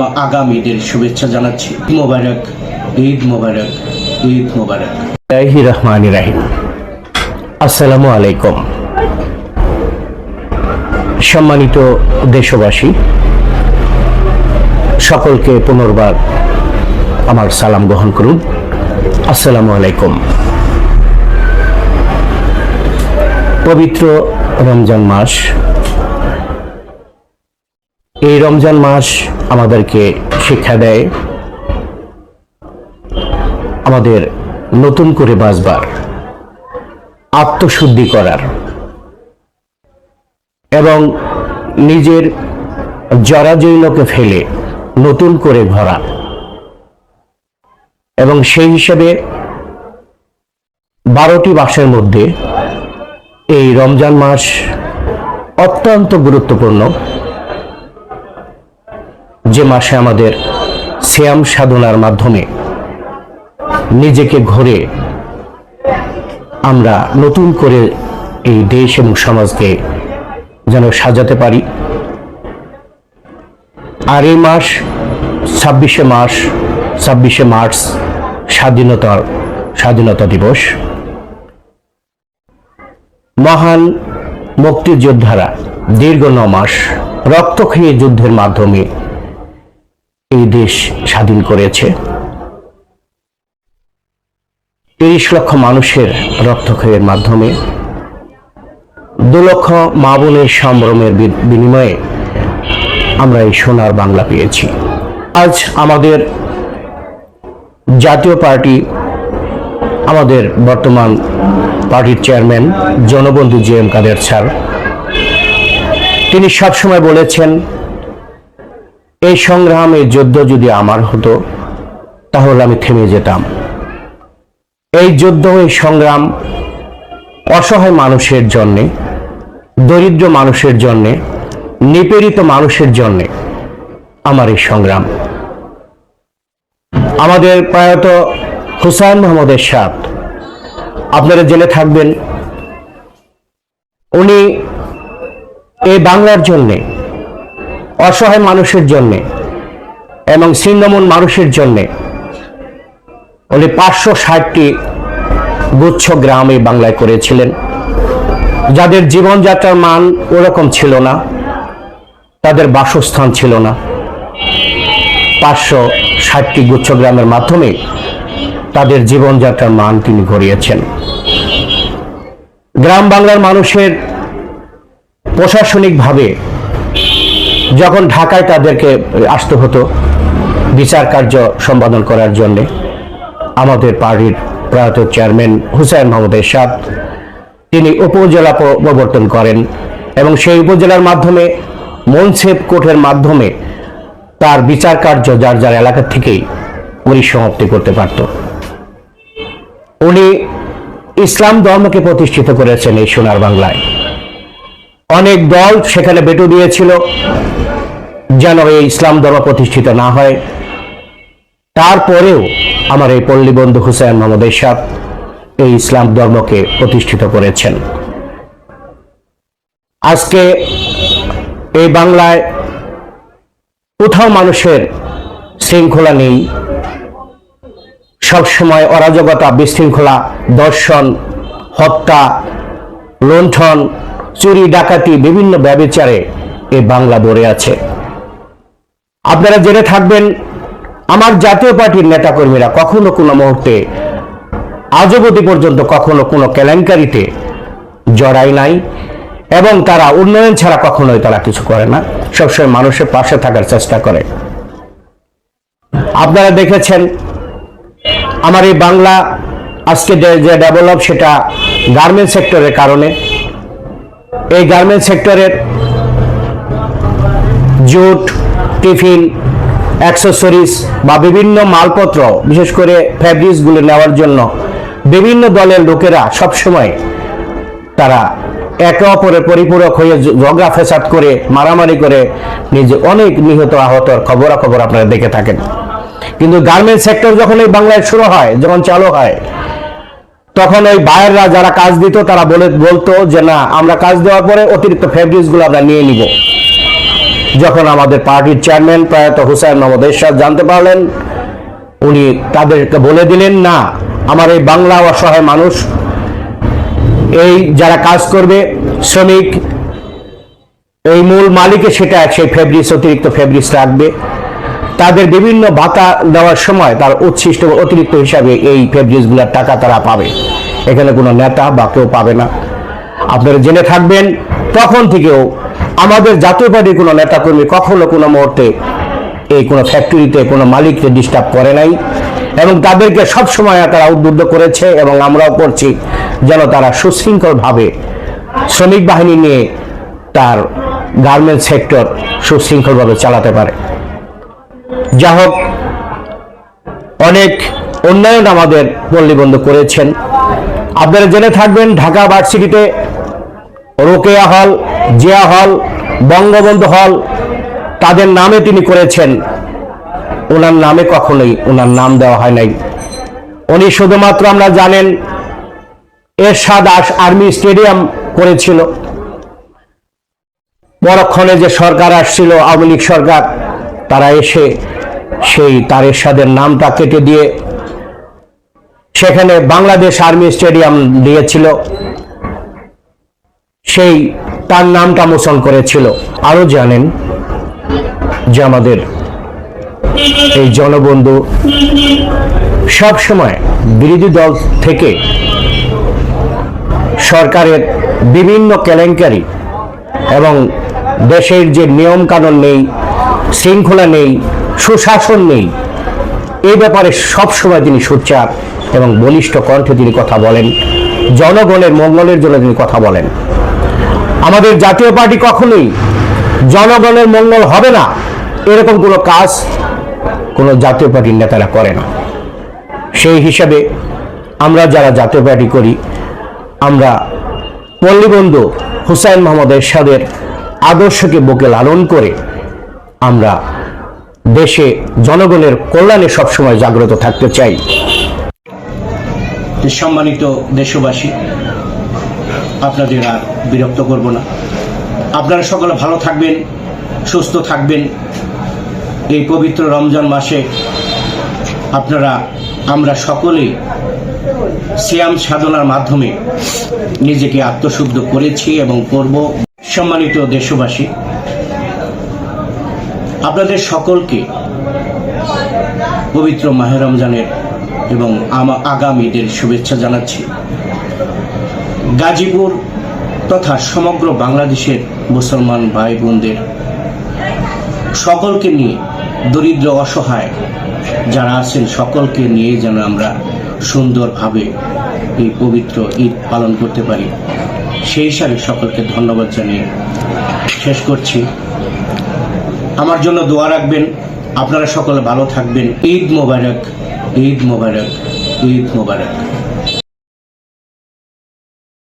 আমার আগামী ঈদের শুভেচ্ছা জানাচ্ছি। মোবারক, ঈদ মোবারক ঈদ মোবারক। আল্লাহি রহমান রাহিম। আসসালামু আলাইকুম। সম্মানিত দেশবাসী, সকলকে পুনর্বার আমার সালাম গ্রহণ করুন। আসসালামু আলাইকুম। পবিত্র রমজান মাস এই রমজান মাস আমাদেরকে শিক্ষা দেয়। আমাদের নতুন করে বাঁচবার, আত্মশুদ্ধি করার এবং নিজের জরাজীর্ণকে ফেলে নতুন করে ভরা এবং সেই হিসেবে বারোটি মাসের মধ্যে এই রমজান মাস অত্যন্ত গুরুত্বপূর্ণ। যে মাসে আমাদের শ্যাম সাধনার মাধ্যমে নিজেকে ঘরে আমরা নতুন করে এই দেশ এবং সমাজকে যেন সাজাতে পারি। আর এই মাস, ছাব্বিশে মাস, ছাব্বিশে মার্চ স্বাধীনতার স্বাধীনতা দিবস। মহান মুক্তিযোদ্ধারা দীর্ঘ ন মাস রক্তক্ষয়ী যুদ্ধের মাধ্যমে এই দেশ স্বাধীন করেছে। তিরিশ লক্ষ মানুষের রক্তক্ষয়ের মাধ্যমে দু লক্ষ মা বোনের সম্ভ্রমের বিনিময়ে আমরা এই সোনার বাংলা পেয়েছি। আজ আমাদের জাতীয় পার্টি, আমাদের বর্তমান পার্টির chairman Janabandhu G M Kader sir, তিনি সবসময় বলেছেন এই সংগ্রাম যুদ্ধ যদি আমার হতো, তাহলে আমি থেমে যেতাম। এই যুদ্ধ, এই সংগ্রাম অসহায় মানুষের জন্যে, দরিদ্র মানুষের জন্যে, নিপীড়িত মানুষের জন্যে আমার এই সংগ্রাম। আমাদের প্রয়াত হুসাইন মোহাম্মদের সাথ আপনারা জেনে থাকবেন, উনি এই বাংলার জন্যে অসহায় মানুষের জন্যে এবং ছিন্নমন মানুষের জন্যে উনি পাঁচশো ষাটটি গুচ্ছ গ্রাম এই বাংলায় করেছিলেন। যাদের জীবনযাত্রার মান ওরকম ছিল না, তাদের বাসস্থান ছিল না। পাঁচশো ষাটটি গুচ্ছ গ্রামের মাধ্যমে তাদের জীবনযাত্রার মান তিনি গড়িয়েছেন। গ্রাম বাংলার মানুষের প্রশাসনিকভাবে যখন ঢাকায় তাদেরকে আসতে হতো বিচার কার্য সম্পাদন করার জন্যে, আমাদের পার্টির প্রয়াত চেয়ারম্যান হুসাইন মোহাম্মদ এরশাদ, তিনি উপজেলা প্রবর্তন করেন এবং সেই উপজেলার মাধ্যমে মনসেপ কোর্টের মাধ্যমে তার বিচার কার্য যার যার এলাকা থেকেই পরিসমাপ্তি করতে পারত। উনি ইসলাম ধর্মকে প্রতিষ্ঠিত করেছেন এই সোনার বাংলায়। অনেক দল সেখানে বেটু দিয়েছিল। যেন এই ইসলাম ধর্ম প্রতিষ্ঠিত না হয়। তারপরেও আমার এই পল্লী বন্ধু হুসাইন মোহাম্মদ এরশাদ এই ইসলাম ধর্মকে প্রতিষ্ঠিত করেছেন। আজকে এই বাংলায় কোথাও মানুষের শৃঙ্খলা নেই। সবসময় অরাজকতা, বিশৃঙ্খলা, দর্শন, হত্যা, লুণ্ঠন, চুরি, ডাকাতি, বিভিন্ন ব্যবচারে এই বাংলা ভরে আছে। আপনারা জেনে থাকবেন, আমার জাতীয় পার্টির নেতাকর্মীরা কখনো কোনো মুহূর্তে আজ অবধি পর্যন্ত কখনো কোনো কেলেঙ্কারিতে জড়াই নাই এবং তারা উন্নয়ন ছাড়া কখনোই তারা কিছু করে না। সবসময় মানুষের পাশে থাকার চেষ্টা করে। আপনারা দেখেছেন, আমার এই বাংলা আজকে যে যে ডেভেলপ সেটা গার্মেন্ট সেক্টরের কারণে। এই গার্মেন্ট সেক্টরের জুট টিফিন অ্যাক্সেসরিজ বা বিভিন্ন মালপত্র, বিশেষ করে ফ্যাব্রিক্সগুলো নেওয়ার জন্য বিভিন্ন দলের লোকেরা সবসময় তারা একে অপরের পরিপূরক হয়ে জ- ঝগড়া ফেসাদ করে, মারামারি করে নিজে অনেক নিহত আহতর খবরাখবর আপনারা দেখে থাকেন। কিন্তু গার্মেন্ট সেক্টর যখন এই বাংলায় শুরু হয়, যখন চালু হয়, তখন ওই বায়েররা যারা কাজ দিত, তারা বলে, বলতো যে, না, আমরা কাজ দেওয়ার পরে অতিরিক্ত ফ্যাব্রিক্সগুলো আমরা নিয়ে নিব। যখন আমাদের পার্টির চেয়ারম্যান প্রয়াত হুসাইন মোহাম্মদ এরশাদ জানতে পারলেন, উনি তাদেরকে বলে দিলেন, না, আমার এই বাংলা অসহায় মানুষ, এই যারা কাজ করবে, শ্রমিক, এই মূল মালিকে সেটা সেই ফেব্রিক্স অতিরিক্ত ফেব্রিক্স রাখবে। তাদের বিভিন্ন ভাতা দেওয়ার সময় তার উচ্ছিষ্ট অতিরিক্ত হিসাবে এই ফেব্রিক্সগুলোর টাকা তারা পাবে। এখানে কোনো নেতা বা কেউ পাবে না। আপনারা জেনে থাকবেন, তখন থেকেও আমাদের জাতীয় পার্টির কোনো নেতাকর্মী কখনো কোনো মুহূর্তে এই কোনো ফ্যাক্টরিতে কোনো মালিককে ডিস্টার্ব করে নাই এবং তাদেরকে সব সময় তারা উদ্বুদ্ধ করেছে এবং আমরাও করছি যেন তারা সুশৃঙ্খলভাবে শ্রমিক বাহিনী নিয়ে তার গার্মেন্টস সেক্টর সুশৃঙ্খলভাবে চালাতে পারে। যা হোক, অনেক উন্নয়ন আমাদের পল্লীবন্ধু করেছেন। আপনারা জেনে থাকবেন, ঢাকা ভার্সিটিতে রোকেয়া হল জিয়া হল, বঙ্গবন্ধু হল, তাদের নামে তিনি করেছেন। ওনার নামে কখনোই ওনার নাম দেওয়া হয় নাই। উনি শুধুমাত্র আমরা জানেন, এরশাদ আর্মি স্টেডিয়াম করেছিল। পরক্ষণে যে সরকার আসছিল, আওয়ামী লীগ সরকার, তারা এসে সেই তার এরশাদের নামটা কেটে দিয়ে সেখানে বাংলাদেশ আর্মি স্টেডিয়াম দিয়েছিল। সেই তার নামটা মোচন করেছিল। আরও জানেন যে আমাদের এই জনবন্ধু সব সময় বিরোধী দল থেকে সরকারের বিভিন্ন কেলেঙ্কারি এবং দেশের যে নিয়ম কানুন নেই, শৃঙ্খলা নেই, সুশাসন নেই এই ব্যাপারে সবসময় তিনি সোচ্চার এবং বলিষ্ঠ কণ্ঠে তিনি কথা বলেন, জনগণের মঙ্গলের জন্য তিনি কথা বলেন। আমাদের জাতীয় পার্টি কখনোই জনগণের মঙ্গল হবে না। এরকম কোনো কাজ কোনো জাতীয় পার্টির নেতারা করে না। সেই হিসাবে আমরা যারা জাতীয় পার্টি করি, আমরা পল্লীবন্ধু হুসাইন মোহাম্মদ এরশাদের আদর্শকে বুকে লালন করে আমরা দেশে জনগণের কল্যাণে সবসময় জাগ্রত থাকতে চাই। সম্মানিত দেশবাসী আপনাদের আর বিরক্ত করব না। আপনারা সকলে ভালো থাকবেন, সুস্থ থাকবেন। এই পবিত্র রমজান মাসে আপনারা, আমরা সকলে সিয়াম সাধনার মাধ্যমে নিজেকে আত্মশুদ্ধ করেছি এবং করব। সম্মানিত দেশবাসী, আপনাদের সকলকে পবিত্র মাহে রমজানের এবং আমা- আগামী ঈদের শুভেচ্ছা জানাচ্ছি। গাজীপুর তথা সমগ্র বাংলাদেশের মুসলমান ভাই বোনদের সকলকে নিয়ে দরিদ্র অসহায় যারা আছেন, সকলকে নিয়ে যেন আমরা সুন্দরভাবে এই পবিত্র ঈদ পালন করতে পারি। সেই হিসাবে সকলকে ধন্যবাদ জানিয়ে শেষ করছি। আমার জন্য দোয়া রাখবেন। আপনারা সকলে ভালো থাকবেন। ঈদ মোবারক ঈদ মোবারক ঈদ মোবারক।